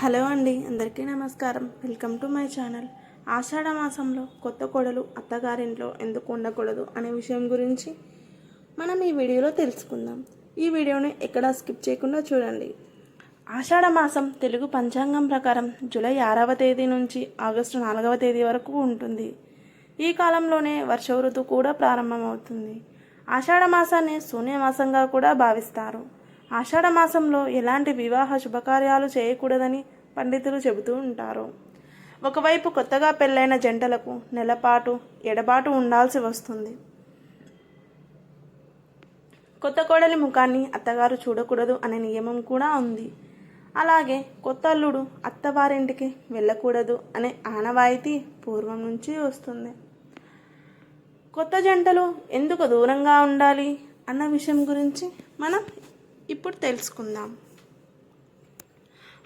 Hello అండి అందరికీ నమస్కారం. Welcome to my channel. Ashadha మాసంలో కొత్త కోడలు అత్తగారింట్లో ఎందుకు ఉండకూడదు అనే విషయం గురించి మనం ఈ వీడియోలో తెలుసుకుందాం. ఈ వీడియోని ఎక్కడా స్కిప్ చేయకుండా చూడండి. ఆషాఢ మాసం తెలుగు పంచాంగం ప్రకారం జూలై ఆరవ తేదీ నుంచి ఆగస్టు నాలుగవ తేదీ వరకు ఉంటుంది. ఈ కాలంలోనే వర్ష ఋతువు కూడా ప్రారంభమవుతుంది. ఆషాఢ మాసాన్ని శూన్యమాసంగా కూడా భావిస్తారు. ఆషాఢ మాసంలో ఎలాంటి వివాహ శుభకార్యాలు చేయకూడదని పండితులు చెబుతూ ఉంటారు. ఒకవైపు కొత్తగా పెళ్ళైన జంటలకు నెలపాటు ఎడబాటు ఉండాల్సి వస్తుంది. కొత్త కోడలి ముఖాన్ని అత్తగారు చూడకూడదు అనే నియమం కూడా ఉంది. అలాగే కొత్త అల్లుడు అత్తవారింటికి వెళ్ళకూడదు అనే ఆనవాయితీ పూర్వం నుంచి వస్తుంది. కొత్త జంటలు ఎందుకు దూరంగా ఉండాలి అన్న విషయం గురించి మనం ఇప్పుడు తెలుసుకుందాం.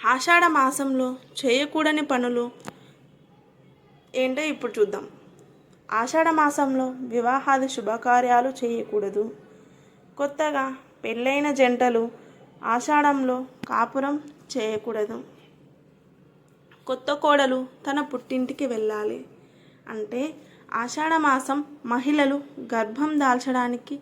ఆషాఢ మాసంలో చేయకూడని పనులు ఏంటో ఇప్పుడు చూద్దాం. ఆషాఢ మాసంలో వివాహాది శుభకార్యాలు చేయకూడదు. కొత్తగా పెళ్ళైన జంటలు ఆషాఢంలో కాపురం చేయకూడదు. కొత్త కోడలు తన పుట్టింటికి వెళ్ళాలి. అంటే ఆషాఢ మాసం మహిళలు గర్భం దాల్చడానికి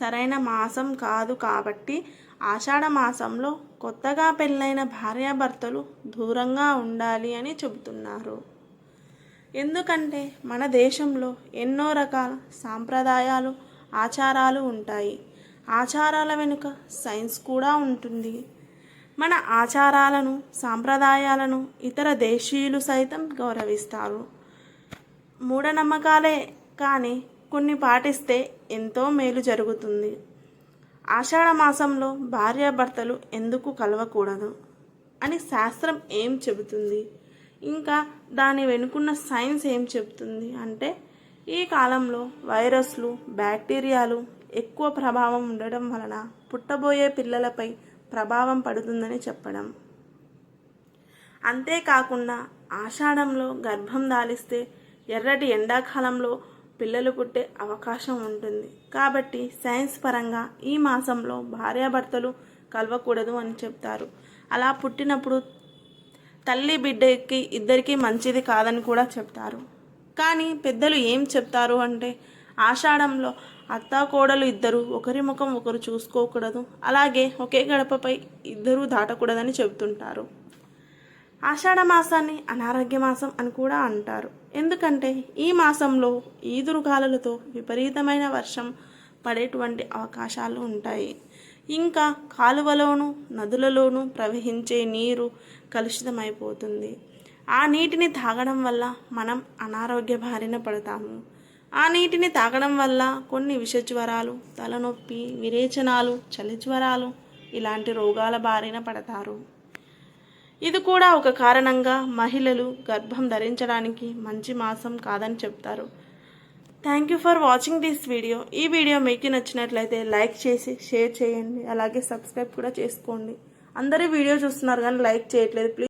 సరైన మాసం కాదు కాబట్టి ఆషాఢ మాసంలో కొత్తగా పెళ్ళైన భార్యాభర్తలు దూరంగా ఉండాలి అని చెబుతున్నారు. ఎందుకంటే మన దేశంలో ఎన్నో రకాల సాంప్రదాయాలు ఆచారాలు ఉంటాయి. ఆచారాల వెనుక సైన్స్ కూడా ఉంటుంది. మన ఆచారాలను సాంప్రదాయాలను ఇతర దేశీయులు సైతం గౌరవిస్తారు. మూఢనమ్మకాలే కానీ కొన్ని పాటిస్తే ఎంతో మేలు జరుగుతుంది. ఆషాఢ మాసంలో భార్యాభర్తలు ఎందుకు కలవకూడదు? అని శాస్త్రం ఏం చెబుతుంది? ఇంకా దాని వెనుకున్న సైన్స్ ఏం చెబుతుంది అంటే ఈ కాలంలో వైరస్లు బ్యాక్టీరియాలు ఎక్కువ ప్రభావం ఉండడం వలన పుట్టబోయే పిల్లలపై ప్రభావం పడుతుందని చెప్పడం. అంతేకాకుండా ఆషాఢంలో గర్భం దాలిస్తే ఎర్రటి ఎండాకాలంలో పిల్లలు పుట్టే అవకాశం ఉంటుంది. కాబట్టి సైన్స్ పరంగా ఈ మాసంలో భార్యాభర్తలు కలవకూడదు అని చెప్తారు. అలా పుట్టినప్పుడు తల్లి బిడ్డకి ఇద్దరికీ మంచిది కాదని కూడా చెప్తారు. కానీ పెద్దలు ఏం చెప్తారు అంటే ఆషాఢంలో అత్త కోడలు ఇద్దరు ఒకరి ముఖం ఒకరు చూసుకోకూడదు. అలాగే ఒకే గడపపై ఇద్దరూ దాటకూడదని చెబుతుంటారు. ఆషాఢ మాసాన్ని అనారోగ్య మాసం అని కూడా అంటారు. ఎందుకంటే ఈ మాసంలో ఈదురుగాలులతో విపరీతమైన వర్షం పడేటువంటి అవకాశాలు ఉంటాయి. ఇంకా కాలువలోను నదులలోనూ ప్రవహించే నీరు కలుషితమైపోతుంది. ఆ నీటిని తాగడం వల్ల మనం అనారోగ్య బారిన పడతాము. ఆ నీటిని తాగడం వల్ల కొన్ని విషజ్వరాలు తలనొప్పి విరేచనాలు చలి జ్వరాలు ఇలాంటి రోగాల బారిన పడతారు. ఇది కూడా ఒక కారణంగా మహిళలు గర్భం ధరించడానికి మంచి మాసం కాదని చెప్తారు. Thank you for watching this video ఈ వీడియో మీకు నచ్చినట్లయితే లైక్ చేసి షేర్ చేయండి. అలాగే సబ్స్క్రైబ్ కూడా చేసుకోండి. అందరూ వీడియో చూస్తున్నారు కానీ లైక్ చేయట్లేదు. ప్లీజ్